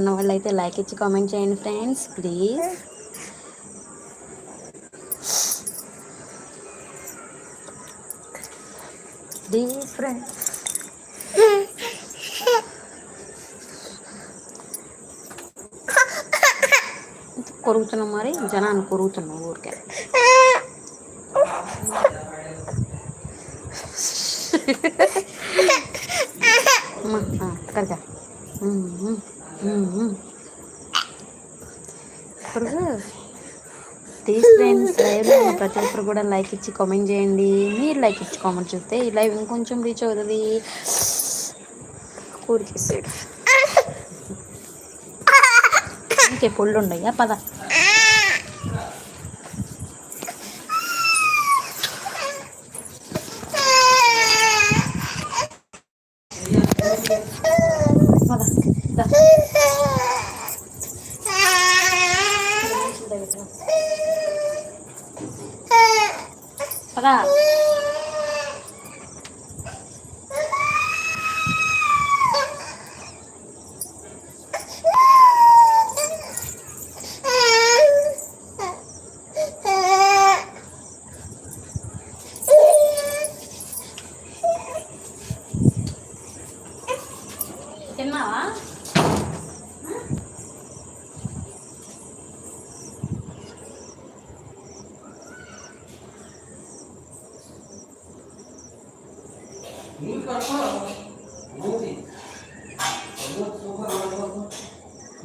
ఉన్న వాళ్ళు అయితే లైక్ ఇచ్చి కామెంట్ చేయండి ఫ్రెండ్స్ ప్లీజ్ ఫ్రెండ్స్ కొరుగుతున్నాం మరి? జనాన్ని కొరుగుతున్నాం ఊరికే. కరగా ఇప్పుడు ప్లీజ్ ఫ్రెండ్స్ లైవ్లో ప్రతి ఒక్కరు కూడా లైక్ ఇచ్చి కామెంట్ చేయండి. మీరు లైక్ ఇచ్చి కామెంట్ చేస్తే ఈ లైవ్ ఇంకొంచెం రీచ్ అవుతుంది. కూరికేసాడు ఇంకే పొళ్ళు ఉండయ్యా పద. పదా அதான்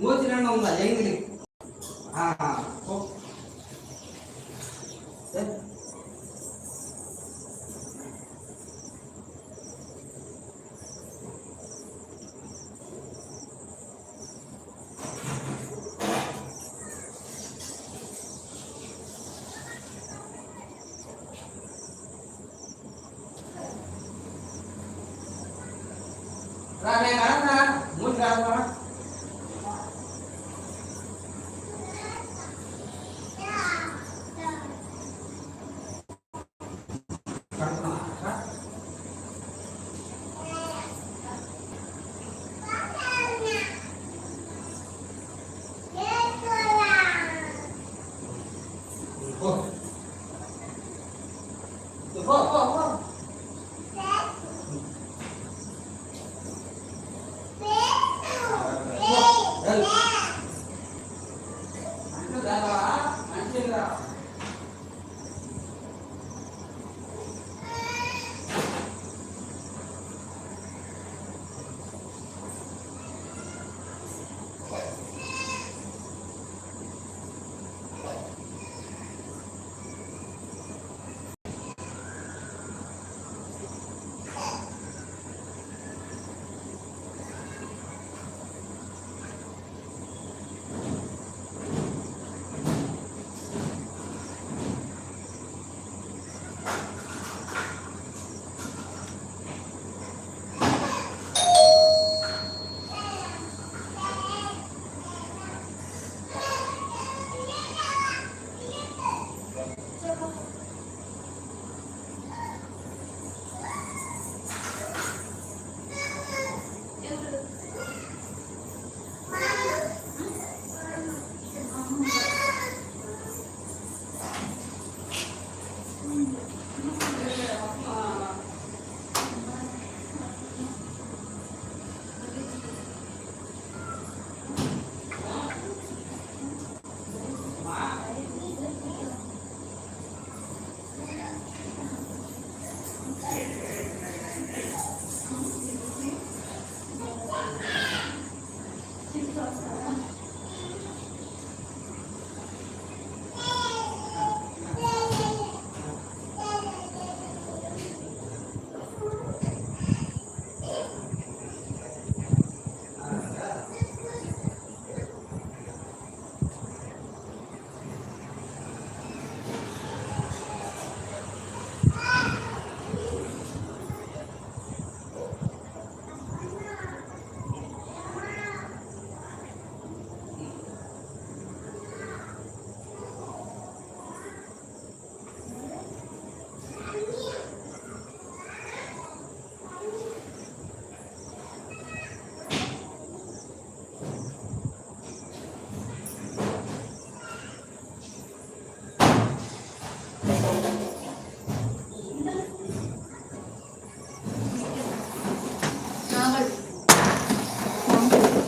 ಮೂವತ್ತಿ ರನ್ ಒಂದ ಹೆಂಗಿರಿ ಹಾ 不不不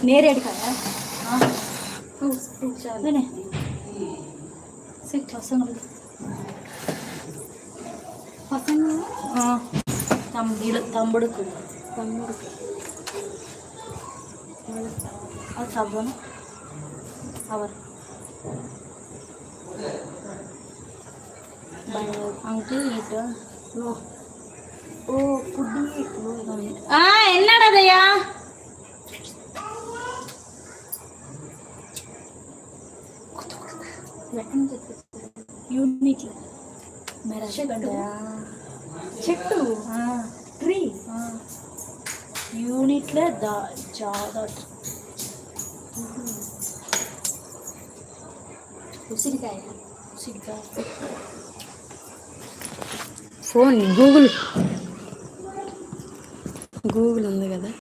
നേരെ എടുക്കാം അതിനെ പസങ്ങൾ പസങ്ങൾ ആ തമ്പിൽ തമ്പെടുക്കും തമ്പെടുക്കും അത് സവണം അവർ അങ്കിൾ കേട്ടോ ഓ ഓ ఫుడ్ ఎన్నాడదయ్యా యూనిక్ చెట్టు చెట్టు ట్రీ యూనిట్లో దా జాదా ఉసిరికాయ ఉసిరికాయ ఫోన్ గూగుల్ గూగుల్ ఉంది కదా.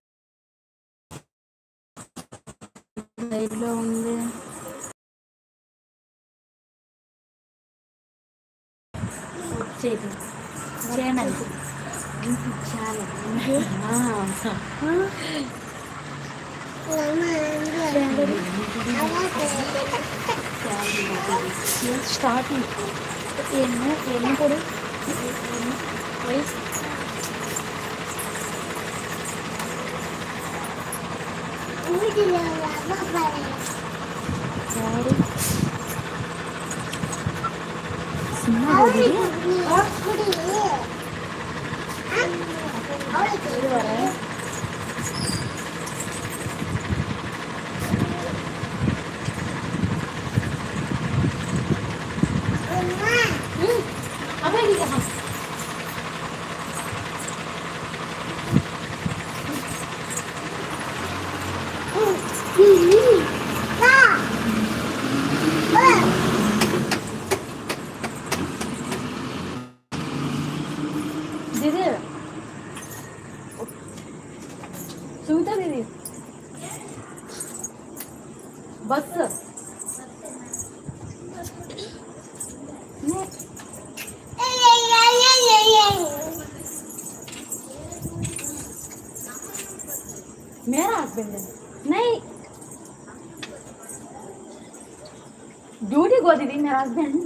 డ్యూటీ కోతిది మీ హస్బెండ్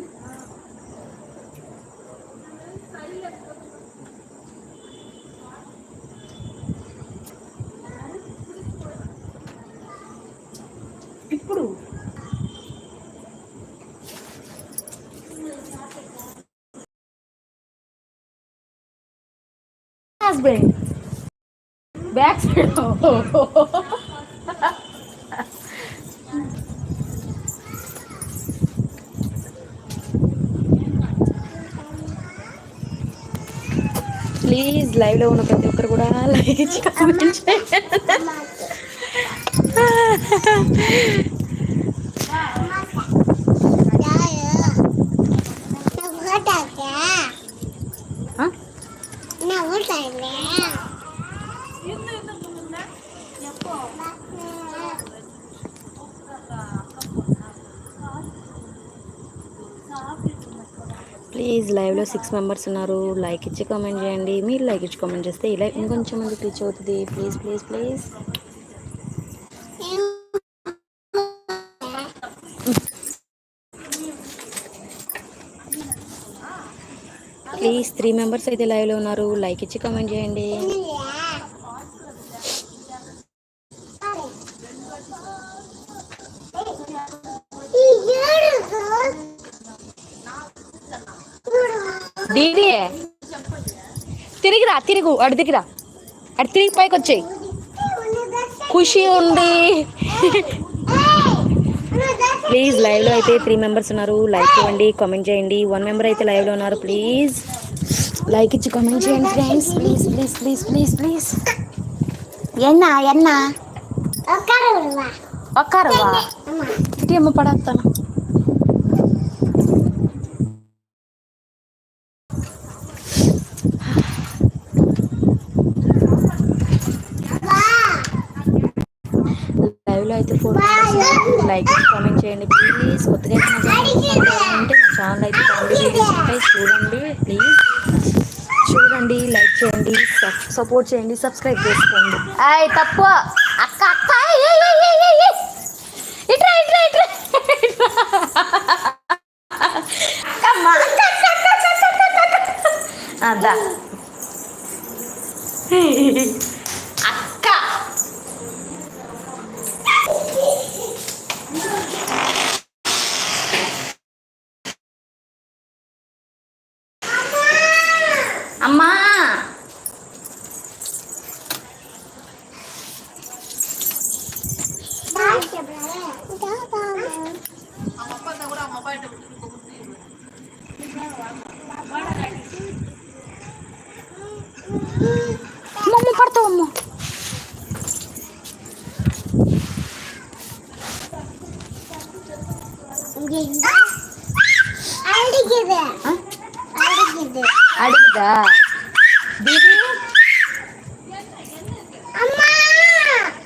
ఇప్పుడు హస్బెండ్ బ్యాక్ సైడ్ లైవ్లో ఉన్న ప్రతి ఒక్కరు కూడా లైక్ ఇచ్చి కామెంట్ చేయండి ప్లీజ్ లైవ్లో సిక్స్ మెంబర్స్ ఉన్నారు. లైక్ ఇచ్చి కామెంట్ చేయండి. మీరు లైక్ ఇచ్చి కామెంట్ చేస్తే ఇలా ఇంకొంచెం మంది రీచ్ అవుతుంది. Please please please please three members అయితే లైవ్లో ఉన్నారు. లైక్ ఇచ్చి కామెంట్ చేయండి. తిరుగు అటు తిరిగిరా అటు తిరిగి పైకి వచ్చాయి. ఖుషి ఉంది. ప్లీజ్ లైవ్లో అయితే త్రీ మెంబర్స్ ఉన్నారు. లైక్ ఇవ్వండి కామెంట్ చేయండి. వన్ మెంబర్ అయితే లైవ్లో ఉన్నారు ప్లీజ్ లైక్ ఇచ్చి కామెంట్ చేయండి friends please please please please please ఎన్న ఎన్న? ఒక్కరవా ఇటు ఏమో పడేస్తాను లైవ్లో అయితే ఫోర్ లైక్ కామెంట్ చేయండి. ప్లీజ్ కొత్తగా ఉంటే మా ఛానల్ అయితే కామెడీ వీడియోస్ ఉంటాయి చూడండి ప్లీజ్ చూడండి లైక్ చేయండి సపోర్ట్ చేయండి సబ్స్క్రైబ్ చేసుకోండి. అయ్ తప్పు. అక్క అక్క ఏయ్, ఇట్రా ఇట్రా ఇట్రా. అమ్మా, అక్క, అక్క, అక్క, అక్క, అక్క, అక్క, అక్క. ఆ, దా. అక్క అమ్మా అమ్మమ్మ పడతావు అమ్మ ఆ? అడుగుదా దీది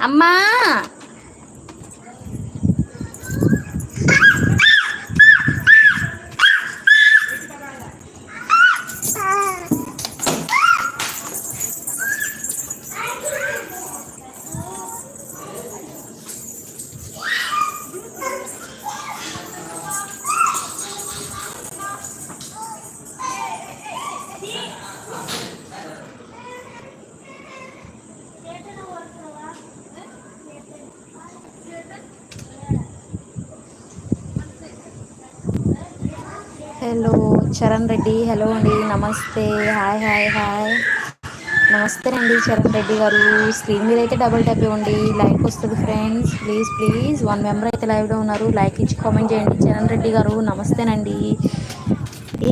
అమ్మా చరణ్ రెడ్డి. హలో అండి. నమస్తే. హాయ్ హాయ్ హాయ్ నమస్తే అండి చరణ్ రెడ్డి గారు. స్క్రీన్ మీద అయితే డబుల్ ట్యాప్ ఇవ్వండి. లైక్ వస్తుంది friends please please one member అయితే లైవ్లో ఉన్నారు. లైక్ ఇచ్చి కామెంట్ చేయండి. చరణ్ రెడ్డి గారు నమస్తేనండి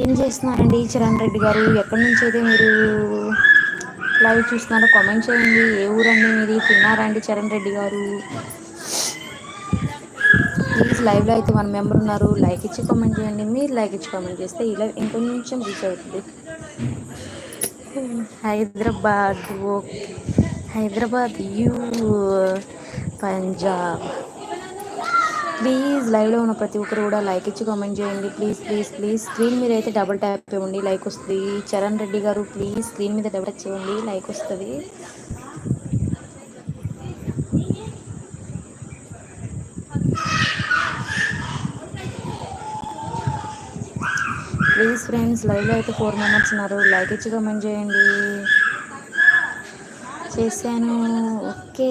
ఏం చేస్తున్నారండి చరణ్ రెడ్డి గారు? ఎక్కడి నుంచి అయితే మీరు లైవ్ చూస్తున్నారో కామెంట్ చేయండి. ఏ ఊరండి మీది? తిన్నారండి చరణ్ రెడ్డి గారు? ప్లీజ్ లైవ్లో అయితే వన్ మెంబర్ ఉన్నారు. లైక్ ఇచ్చి కామెంట్ చేయండి. మీరు లైక్ ఇచ్చి కామెంట్ చేస్తే ఇలా ఇంకొంచెం రీచ్ అవుతుంది. Hyderabad okay. Hyderabad you Punjab. Please లైవ్లో ఉన్న ప్రతి ఒక్కరు కూడా లైక్ ఇచ్చి కామెంట్ చేయండి. Please please please. స్క్రీన్ మీద అయితే డబుల్ ట్యాప్ ఇవ్వండి. లైక్ వస్తుంది. చరణ్ రెడ్డి గారు ప్లీజ్ స్క్రీన్ మీద డబుల్ ట్యాప్ చేయండి లైక్ వస్తుంది. ప్లీజ్ ఫ్రెండ్స్ లైవ్లో అయితే ఫోర్ మెంబర్స్ ఉన్నారు. లైక్ ఇచ్చి కమెంట్ చేయండి. చేశాను. ఓకే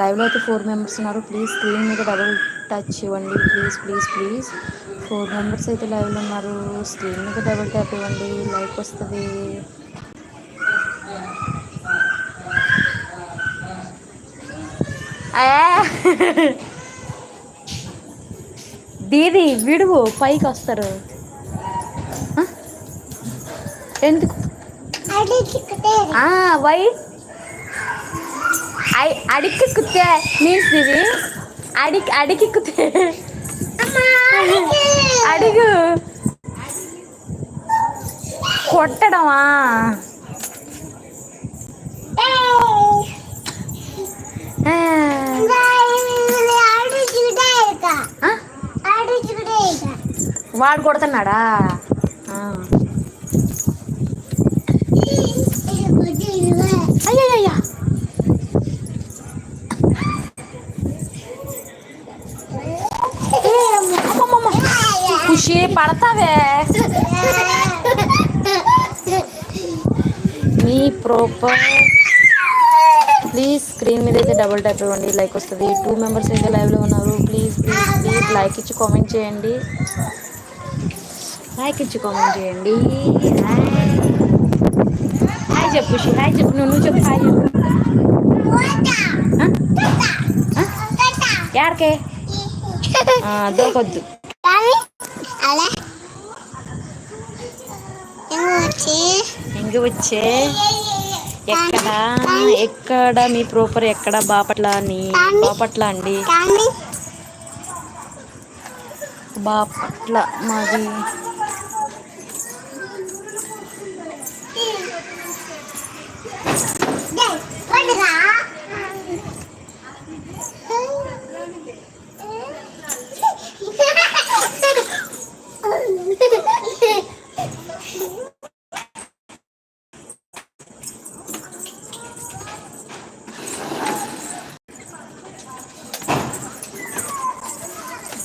లైవ్లో అయితే ఫోర్ మెంబర్స్ ఉన్నారు. ప్లీజ్ స్క్రీన్ మీద డబుల్ టచ్ ఇవ్వండి. Please please please four members అయితే లైవ్లో ఉన్నారు. స్క్రీన్ మీద డబుల్ ట్యాప్ ఇవ్వండి. లైక్ వస్తుంది. దీది విడువు. పైకి వస్తారు? ఎందుకు? వై? అడిక్కి కుత్తే మీన్స్ ఇది? అడికి అడికి కుత్తే. అడుగు. కొట్టడమా. ఆ? వాడు కొడుతున్నాడా? ఆ. ఖుషి పడతావే. మీ ప్రోపర్ ప్లీజ్ స్క్రీన్ మీద అయితే డబుల్ టైప్ ఇవ్వండి. లైక్ వస్తుంది. టూ మెంబర్స్ అయితే లైవ్లో ఉన్నారు. ప్లీజ్ ప్లీజ్ ప్లీజ్ లైక్ ఇచ్చి కామెంట్ చేయండి. లైక్ ఇచ్చి కామెంట్ చేయండి. హాయ్ చెప్పు హాయ్ చెప్పు నువ్వు చెప్పు హాయ్ చెప్పు? యాడికే దొరకొద్దు. ఇంక వచ్చే? ఎక్కడ? ఎక్కడ? మీ ప్రోపర్ ఎక్కడ? బాపట్ల అని బాపట్ల అండి. బాపట్ల మాది పడరా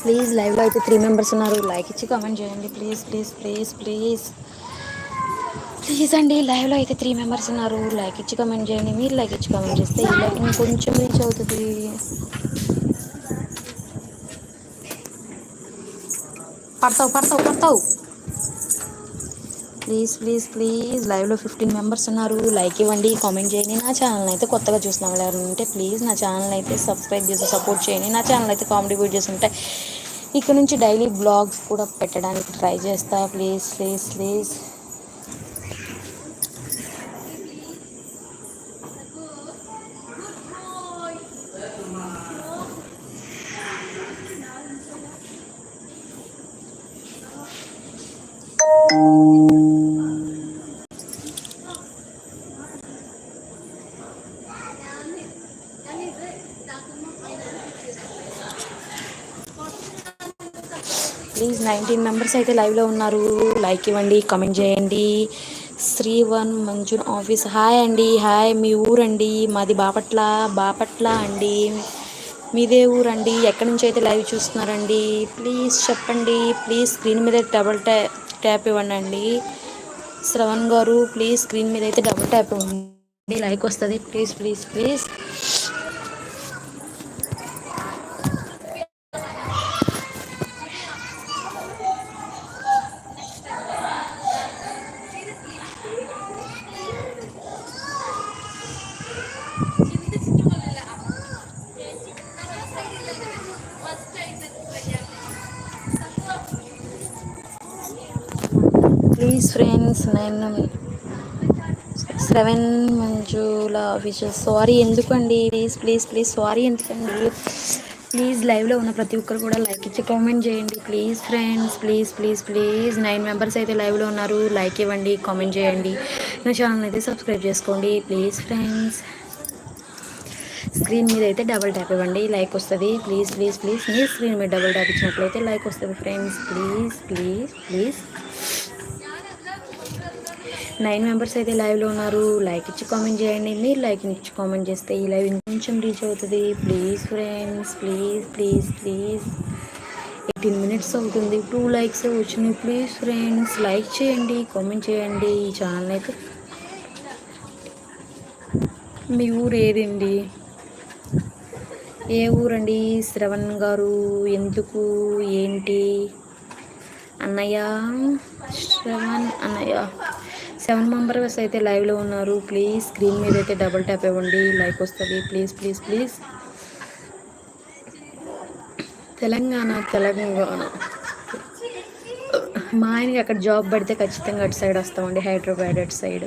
ప్లీజ్ లైవ్లో అయితే త్రీ మెంబర్స్ ఉన్నారు లైక్ ఇచ్చి కామెంట్ చేయండి. Please please please please please అండి లైవ్లో అయితే త్రీ మెంబర్స్ ఉన్నారు లైక్ ఇచ్చి కామెంట్ చేయండి. మీరు లైక్ ఇచ్చి కామెంట్ చేస్తే ఈ లైక్ ఇంకొంచెం రీచ్ అవుతుంది. పడతావు పడతావు పడతావు. ప్లీజ్ ప్లీజ్ ప్లీజ్ లైవ్లో ఫిఫ్టీన్ మెంబర్స్ ఉన్నారు. లైక్ ఇవ్వండి కామెంట్ చేయండి. నా ఛానల్ అయితే కొత్తగా చూసిన వాళ్ళు ఎవరైనా ఉంటే ప్లీజ్ నా ఛానల్ అయితే సబ్స్క్రైబ్ చేసి సపోర్ట్ చేయండి. నా ఛానల్ అయితే కామెడీ వీడియోస్ ఉంటాయి. ఇక్కడ నుంచి డైలీ బ్లాగ్స్ కూడా పెట్టడానికి ట్రై చేస్తా. Please please please. నైన్టీన్ అయితే లైవ్లో ఉన్నారు. లైక్ ఇవ్వండి కామెంట్ చేయండి. శ్రీవన్ మంజున్ ఆఫీస్ హాయ్ అండి. హాయ్ మీ ఊరండి. మాది బాపట్ల బాపట్ల అండి. మీదే ఊరండి. ఎక్కడి నుంచి అయితే లైవ్ చూస్తున్నారండి? ప్లీజ్ చెప్పండి. ప్లీజ్ స్క్రీన్ మీద డబుల్ ట్యా ట్యాప్ ఇవ్వండి అండి శ్రవణ్ గారు ప్లీజ్ స్క్రీన్ మీద అయితే డబుల్ ట్యాప్ ఇవ్వండి. లైక్ వస్తుంది. Please please please seven Manjula officer sorry ఎందుకండి? ప్లీజ్ ప్లీజ్ ప్లీజ్ సారీ ఎందుకండి? ప్లీజ్ లైవ్లో ఉన్న ప్రతి ఒక్కరు కూడా లైక్ ఇచ్చి కామెంట్ చేయండి. Please friends please please please nine members అయితే లైవ్లో ఉన్నారు. లైక్ ఇవ్వండి కామెంట్ చేయండి. నా ఛానల్ అయితే సబ్స్క్రైబ్ చేసుకోండి. ప్లీజ్ ఫ్రెండ్స్ స్క్రీన్ మీద అయితే డబుల్ ట్యాప్ ఇవ్వండి. లైక్ వస్తుంది. ప్లీజ్ ప్లీజ్ ప్లీజ్ మీ స్క్రీన్ మీద డబుల్ ట్యాప్ ఇచ్చినట్లయితే లైక్ వస్తుంది friends please please please nine members అయితే లైవ్లో ఉన్నారు. లైక్ ఇచ్చి కామెంట్ చేయండి. మీరు లైక్ ఇచ్చి కామెంట్ చేస్తే ఈ లైవ్ ఇంకొంచెం రీచ్ అవుతుంది. Please friends please please please eighteen minutes అవుతుంది. టూ లైక్స్ వచ్చినాయి. ప్లీజ్ ఫ్రెండ్స్ లైక్ చేయండి కామెంట్ చేయండి. ఈ ఛానల్ అయితే. మీ ఊరు ఏదండి? ఏ ఊరండి? శ్రవణ్ గారు ఎందుకు? ఏంటి? అన్నయ్య? శ్రవణ్ అన్నయ్య. సెవెన్ మెంబర్స్ అయితే లైవ్లో ఉన్నారు. ప్లీజ్ స్క్రీన్ మీద అయితే డబుల్ ట్యాప్ ఇవ్వండి. లైక్ వస్తుంది. Please please please. Telangana Telangana. మా ఆయనకి అక్కడ జాబ్ పడితే ఖచ్చితంగా అటు సైడ్ వస్తామండి. హైదరాబాద్ అటు సైడ్.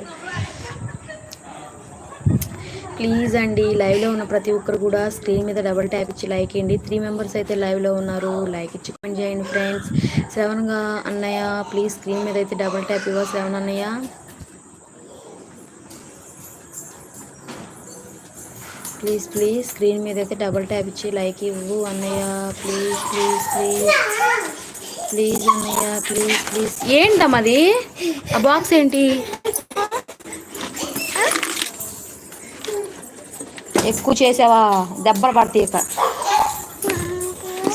ప్లీజ్ అండి లైవ్లో ఉన్న ప్రతి ఒక్కరు కూడా స్క్రీన్ మీద డబుల్ ట్యాప్ ఇచ్చి లైక్ ఇవ్వండి త్రీ మెంబర్స్ అయితే లైవ్లో ఉన్నారు. లైక్ ఇచ్చి కమెంట్ చేయండి ఫ్రెండ్స్. శ్రవణ్గా అన్నయ్య ప్లీజ్ స్క్రీన్ మీద అయితే డబుల్ ట్యాప్ ఇవ్వ. శ్రవణ్ అన్నయ్య. ప్లీజ్ ప్లీజ్ స్క్రీన్ మీద అయితే డబుల్ ట్యాప్ ఇచ్చి లైక్ ఇవ్వు అన్నయ్య. ప్లీజ్ ప్లీజ్ ప్లీజ్ ప్లీజ్ అన్నయ్య ప్లీజ్ ప్లీజ్ ఏంటమ్మది ఆ బాక్స్ ఏంటి? ఎక్కువ చేసావా? దెబ్బలు పడతాయి ఇక.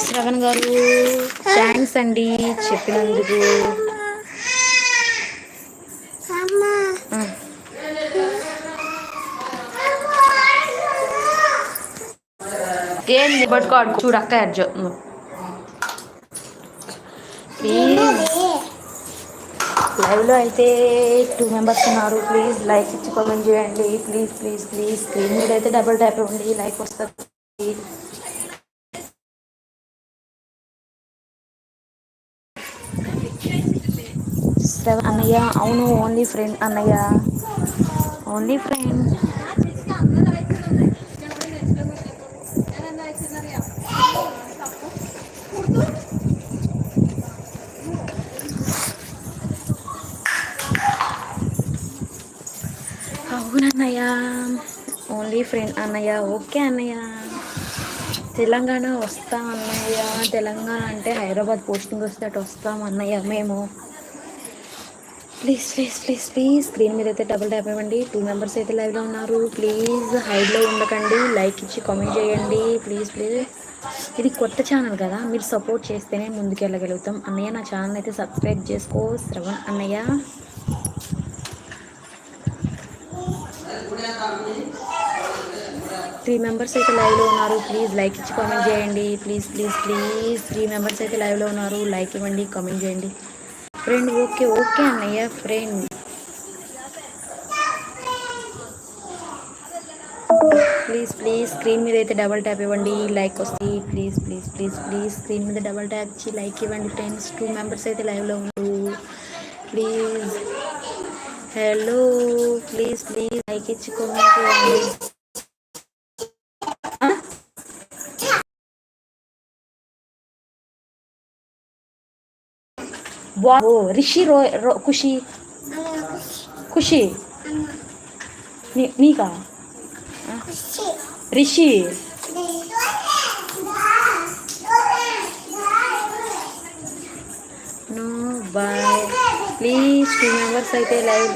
శ్రవణ్ గారు థ్యాంక్స్ అండి చెప్పినందుకు. ఏంది ఆడుకో. చూడు అక్క అర్జు ప్లీజ్ లైవ్లో అయితే టూ మెంబర్స్ ఉన్నారు. ప్లీజ్ లైక్ ఇచ్చి కామెంట్ చేయండి. ప్లీజ్ ప్లీజ్ ప్లీజ్ స్క్రీన్ మీద అయితే డబుల్ ట్యాప్ ఇవ్వండి లైక్ వస్తుంది. అన్నయ్య అవును ఓన్లీ ఫ్రెండ్ అన్నయ్య. ఓన్లీ ఫ్రెండ్ ఓన్లీ ఫ్రెండ్ అన్నయ్య. ఓకే అన్నయ్య. తెలంగాణ వస్తాం అన్నయ్య. తెలంగాణ అంటే హైదరాబాద్ పోస్టింగ్ వస్తే అటు వస్తాం అన్నయ్య మేము. Please please please please screen మీద అయితే డబుల్ ట్యాప్ ఇవ్వండి. టూ మెంబర్స్ అయితే లైవ్లో ఉన్నారు. ప్లీజ్ హైడ్లో ఉండకండి. లైక్ ఇచ్చి కామెంట్ చేయండి. ప్లీజ్ ప్లీజ్ ఇది కొత్త ఛానల్ కదా. మీరు సపోర్ట్ చేస్తేనే ముందుకు వెళ్ళగలుగుతాం అన్నయ్య నా ఛానల్ అయితే సబ్స్క్రైబ్ చేసుకో. శ్రవణ్ అన్నయ్య. త్రీ మెంబర్స్ అయితే లైవ్లో ఉన్నారు. ప్లీజ్ లైక్ ఇచ్చి కామెంట్ చేయండి. Please please please three members అయితే లైవ్లో ఉన్నారు. లైక్ ఇవ్వండి కామెంట్ చేయండి. ఫ్రెండ్ ఓకే ఓకే అన్నయ్య ఫ్రెండ్ ప్లీజ్ ప్లీజ్ స్క్రీన్ మీద అయితే డబల్ ట్యాప్ ఇవ్వండి. లైక్ వస్తుంది please please please please screen మీద డబల్ ట్యాప్ ఇచ్చి లైక్ ఇవ్వండి ఫ్రెండ్స్ టూ మెంబర్స్ అయితే లైవ్లో ఉన్నారు. Please hello please please like ఇచ్చి కామెంట్ చేయండి వావ్ రిషి రో రో ఖుషి. ఖుషి. నీకా? Rishi. No bye please two members అయితే లైవ్.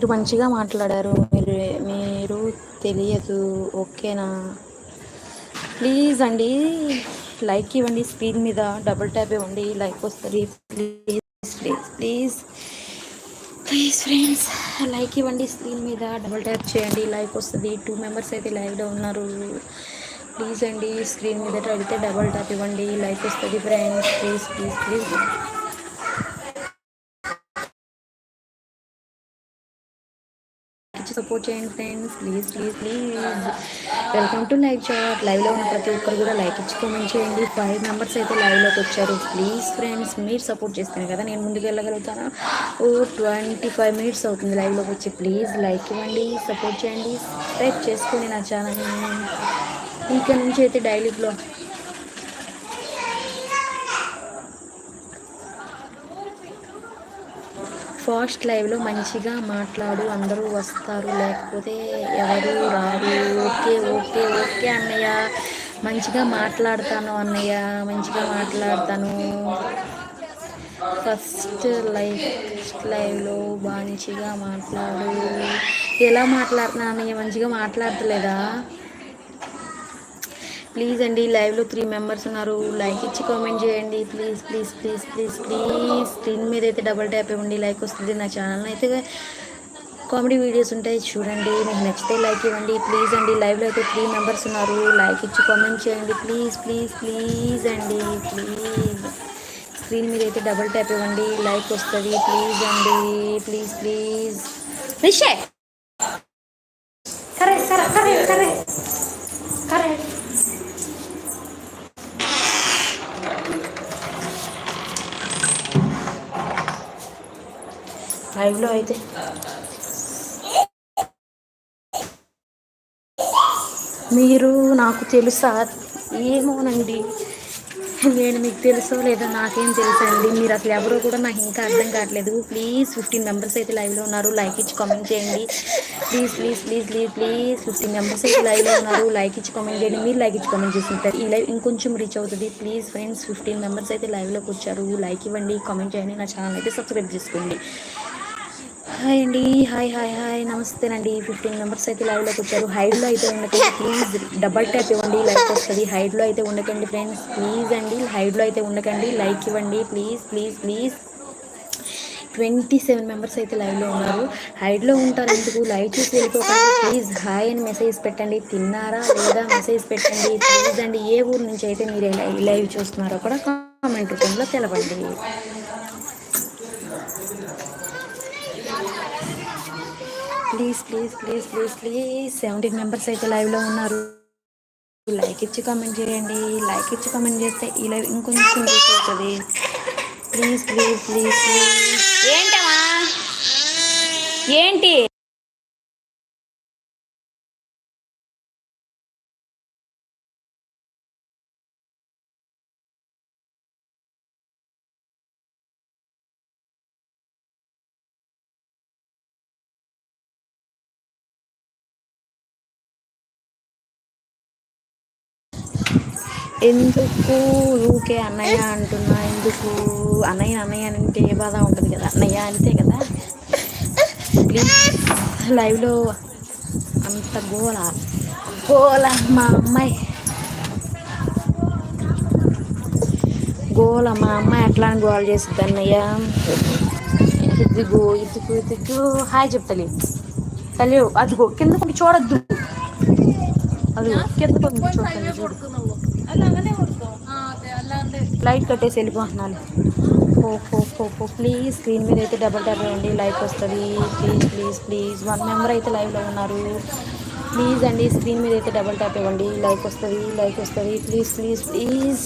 మీరు మంచిగా మాట్లాడారు. మీరు మీరు తెలియదు. ఓకేనా? ప్లీజ్ అండి లైక్ ఇవ్వండి స్క్రీన్ మీద డబుల్ ట్యాప్ ఇవ్వండి లైక్ వస్తుంది. Please please please. Please friends like ఇవ్వండి స్క్రీన్ మీద డబుల్ ట్యాప్ చేయండి లైక్ వస్తుంది. టూ మెంబర్స్ అయితే లైవ్లో ఉన్నారు. ప్లీజ్ అండి స్క్రీన్ మీద అడిగితే డబుల్ ట్యాప్ ఇవ్వండి లైక్ వస్తుంది ఫ్రెండ్స్. Please please please. ఇచ్చి సపోర్ట్ చేయండి friends please please please welcome to live chat లైవ్లో ఉన్న ప్రతి ఒక్కరు కూడా లైక్ ఇచ్చి కామెంట్ చేయండి. ఫైవ్ మెంబర్స్ అయితే లైవ్లోకి వచ్చారు. ప్లీజ్ ఫ్రెండ్స్ మీరు సపోర్ట్ చేస్తేనే కదా నేను ముందుకు వెళ్ళగలుగుతాను? ఓ ట్వంటీ ఫైవ్ మినిట్స్ అవుతుంది లైవ్లోకి వచ్చి. ప్లీజ్ లైక్ ఇవ్వండి సపోర్ట్ చేయండి. సబ్స్క్రైబ్ చేసుకొని నా ఛానల్ని ఇక్కడ నుంచి అయితే డైలీ బ్లాగ్ ఫాస్ట్ లైవ్లో మంచిగా మాట్లాడు అందరూ వస్తారు లేకపోతే ఎవరు రారు. ఓకే ఓకే ఓకే అన్నయ్య. మంచిగా మాట్లాడతాను అన్నయ్య మంచిగా మాట్లాడతాను. ఫస్ట్ లైఫ్ ఫస్ట్ లైవ్లో మంచిగా మాట్లాడు. ఎలా మాట్లాడుతున్నా అన్నయ్య? మంచిగా మాట్లాడతలేదా? ప్లీజ్ అండి లైవ్లో త్రీ మెంబర్స్ ఉన్నారు. లైక్ ఇచ్చి కామెంట్ చేయండి. Please please please please please. Screen మీద అయితే డబల్ ట్యాప్ ఇవ్వండి లైక్ వస్తుంది. నా ఛానల్ అయితే కామెడీ వీడియోస్ ఉంటాయి చూడండి. మీకు నచ్చితే లైక్ ఇవ్వండి. ప్లీజ్ అండి లైవ్లో అయితే త్రీ మెంబర్స్ ఉన్నారు. లైక్ ఇచ్చి కామెంట్ చేయండి. ప్లీజ్ ప్లీజ్ ప్లీజ్ అండి ప్లీజ్. స్క్రీన్ మీద అయితే డబల్ ట్యాప్ ఇవ్వండి లైక్ వస్తుంది. ప్లీజ్ అండి ప్లీజ్ ప్లీజ్. రిషే! సరే సరే సరే సరే. లైవ్లో అయితే. మీరు నాకు తెలుసా? ఏమోనండి. నేను మీకు తెలుసో లేదో నాకేం తెలుసండి. మీరు అసలు ఎవరో కూడా నాకు ఇంకా అర్థం కావట్లేదు. ప్లీజ్ ఫిఫ్టీన్ మెంబర్స్ అయితే లైవ్లో ఉన్నారు. లైక్ ఇచ్చి కామెంట్ చేయండి. Please please please please please fifteen members అయితే లైవ్లో ఉన్నారు. లైక్ ఇచ్చి కామెంట్ చేయండి. మీరు లైక్ ఇచ్చి కామెంట్ చేస్తుంటారు. ఈ లైవ్ ఇంకొంచెం రీచ్ అవుతుంది. ప్లీజ్ ఫ్రెండ్స్ ఫిఫ్టీన్ మెంబర్స్ అయితే లైవ్లోకి వచ్చారు. లైక్ ఇవ్వండి కామెంట్ చేయండి. నా ఛానల్ అయితే సబ్స్క్రైబ్ చేసుకోండి. హాయ్ అండి హాయ్ హాయ్ హాయ్. నమస్తేనండి. ఫిఫ్టీన్ మెంబర్స్ అయితే లైవ్లోకి వచ్చారు. హైడ్లో అయితే ఉండకండి ప్లీజ్ డబల్ ట్యాప్ ఇవ్వండి లైక్ వస్తుంది. హైడ్లో అయితే ఉండకండి ఫ్రెండ్స్ ప్లీజ్ అండి హైడ్లో అయితే ఉండకండి లైక్ ఇవ్వండి please please please twenty seven members అయితే లైవ్లో ఉన్నారు. హైడ్లో ఉంటారు ఎందుకు? లైవ్ చూసి వెళ్ళిపోకండి ప్లీజ్ హాయ్ అని మెసేజ్ పెట్టండి. తిన్నారా లేదా? మెసేజ్ పెట్టండి ప్లీజ్ అండి. ఏ ఊరు నుంచి అయితే మీరు లైవ్ లైవ్ చూస్తున్నారో కూడా కామెంట్ రూపంలో తెలవండి. Please please please please please seventeen members అయితే లైవ్లో ఉన్నారు. లైక్ ఇచ్చి కామెంట్ చేయండి. లైక్ ఇచ్చి కామెంట్ చేస్తే ఈ లైవ్ ఇంకొంచెం రీచ్ అవుతుంది. ప్లీజ్ ప్లీజ్ ప్లీజ్ ప్లీజ్ ఏంటమ్మా? ఏంటి? ఎందుకు ఊకే అన్నయ్య అంటున్నా? ఎందుకు? అన్నయ్య అన్నయ్య అని అంటే ఏ బాధ ఉంటుంది కదా? అన్నయ్య అంతే కదా? ప్లీజ్ లైవ్లో అంత గోల గోల మా అమ్మాయి. గోల మా అమ్మాయి అట్లా అని గోల చేస్తుంది అన్నయ్య. ఇదిగో ఇదిగో ఇదిగో. హాయ్ చెప్తలే. తల్లి అదిగో కింద కొంచెం చూడొద్దు. అది కింద కొంచెం చూడొద్దు లైట్ కట్టేసి వెళ్ళిపోతున్నాను. ఓహో ప్లీజ్ స్క్రీన్ మీద అయితే డబల్ ట్యాప్ చేయండి. లైక్ వస్తుంది. Please please please. One member అయితే లైవ్లో ఉన్నారు. ప్లీజ్ అండి స్క్రీన్ మీద అయితే డబల్ ట్యాప్ ఇవ్వండి. లైక్ వస్తుంది లైక్ వస్తుంది. Please please please.